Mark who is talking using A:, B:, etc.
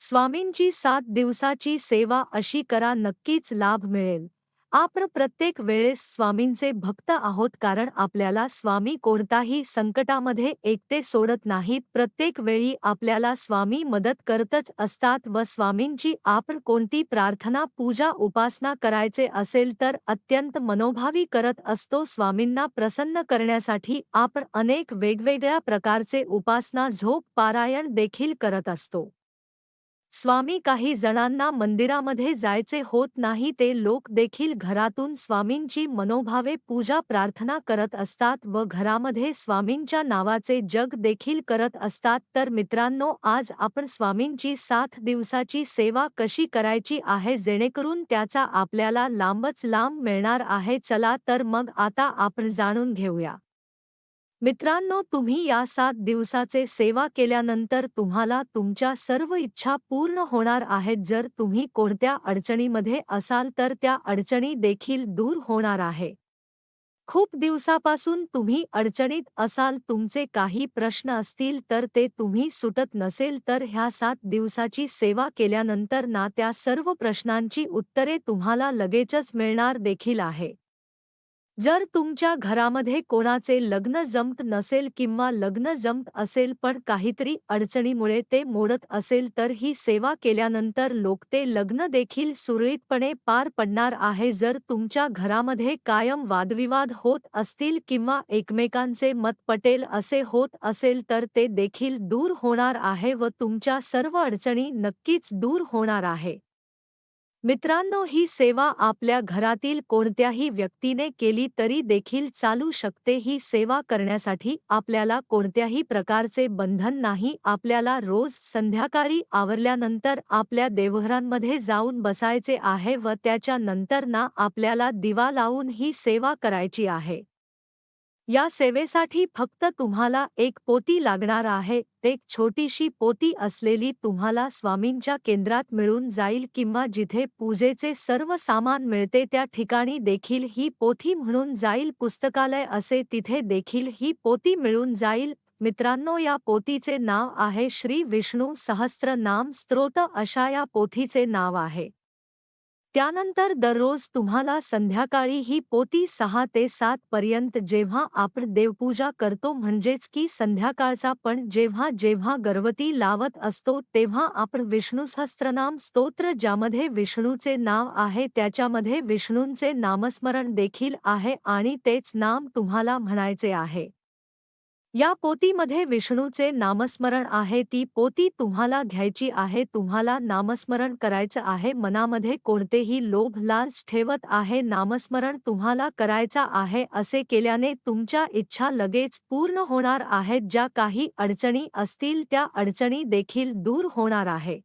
A: स्वामींची सात दिवसाची सेवा अशी करा नक्कीच लाभ मिळेल. आपण प्रत्येक वेळेस स्वामींचे भक्त आहोत कारण आपल्याला स्वामी कोणताही संकटामध्ये एकटे सोडत नाहीत. प्रत्येक वेळी आपल्याला स्वामी मदत करतच असतात व स्वामींची आपण कोणती प्रार्थना पूजा उपासना करायचे असेल तर अत्यंत मनोभावी करत असतो. स्वामींना प्रसन्न करण्यासाठी आपण अनेक वेगवेगळ्या प्रकारचे उपासना झोप पारायण देखील करत असतो. स्वामी काही जणांना मंदिरामध्ये जायचे होत नाही ते लोक देखील घरातून स्वामींची मनोभावे पूजा प्रार्थना करत असतात व घरामध्ये स्वामींच्या नावाचे जग देखील करत असतात. तर मित्रांनो आज आपण स्वामींची सात दिवसाची सेवा कशी करायची आहे जेणेकरून त्याचा आपल्याला लांबच लांब मिळणार आहे. चला तर मग आता आपण जाणून घेऊया. मित्रांनो तुम्ही या सात दिवसाचे सेवा केल्यानंतर तुम्हाला तुमच्या सर्व इच्छा पूर्ण होणार आहेत. जर तुम्ही कोणत्या अडचणीमध्ये असाल तर त्या अडचणी देखील दूर होणार आहे. खूप दिवसापासून तुम्ही अडचणीत असाल तुमचे काही प्रश्न असतील तर ते तुम्ही सुटत नसेल तर ह्या सात दिवसाची सेवा केल्यानंतर ना त्या सर्व प्रश्नांची उत्तरे तुम्हाला लगेचच मिळणार देखील आहे. जर तुमच्या घरामध्ये कोणाचे लग्न जमत नसेल किंवा लग्न जमत असेल पण काहीतरी अडचणीमुळे ते मोडत असेल तर ही सेवा केल्यानंतर लोक ते लग्न देखील सुरळीतपणे पार पडणार आहे. जर तुमच्या घरामध्ये कायम वादविवाद होत असतील किंवा एकमेकांचे मत पटेल असे होत असेल तर ते देखील दूर होणार आहे व तुमच्या सर्व अडचणी नक्कीच दूर होणार आहे. मित्रांनो ही सेवा आपल्या घरातील कोणत्याही व्यक्तीने केली तरी देखील चालू शकते. ही सेवा करण्यासाठी आपल्याला कोणत्याही प्रकारचे बंधन नाही. आपल्याला रोज संध्याकाळी आवरल्यानंतर आपल्या देवघरांमध्ये जाऊन बसायचे आहे व त्याच्यानंतर ना आपल्याला दिवा लावून ही सेवा करायची आहे. या सेवेसाठी फक्त तुम्हाला एक पोती लागणार आहे एक छोटीशी पोती असलेली तुम्हाला स्वामींच्या केंद्रात मिळून जाईल किंवा जिथे पूजेचे सर्व सामान मिळते त्या ठिकाणी देखील ही पोथी म्हणून जाईल. पुस्तकालय असे तिथे देखील ही पोती मिळून जाईल. मित्रांनो या पोतीचे नाव आहे श्री विष्णू सहस्त्र नाम स्त्रोत अशा या पोथीचे नाव आहे. त्यानंतर दररोज तुम्हाला संध्याकाळी ही पोती सहा ते सात पर्यंत जेव्हा आपण देवपूजा करतो म्हणजेच की संध्याकाळचा पण जेव्हा जेव्हा गर्भवती लावत असतो तेव्हा आपण विष्णू सहस्त्रनाम स्तोत्र ज्यामध्ये विष्णूचे नाव आहे त्याच्यामध्ये विष्णूंचे नामस्मरण देखील आहे आणि तेच नाम तुम्हाला म्हणायचे आहे. या पोतीमध्ये विष्णूचे नामस्मरण आहे ती पोती तुम्हाला घ्यायची आहे तुम्हाला नामस्मरण करायचं आहे मनामध्ये कोणतेही लोभ लालच ठेवत आहे नामस्मरण तुम्हाला करायचा आहे असे केल्याने तुमच्या इच्छा लगेच पूर्ण होणार आहेत ज्या काही अडचणी असतील त्या अडचणी देखील दूर होणार आहे.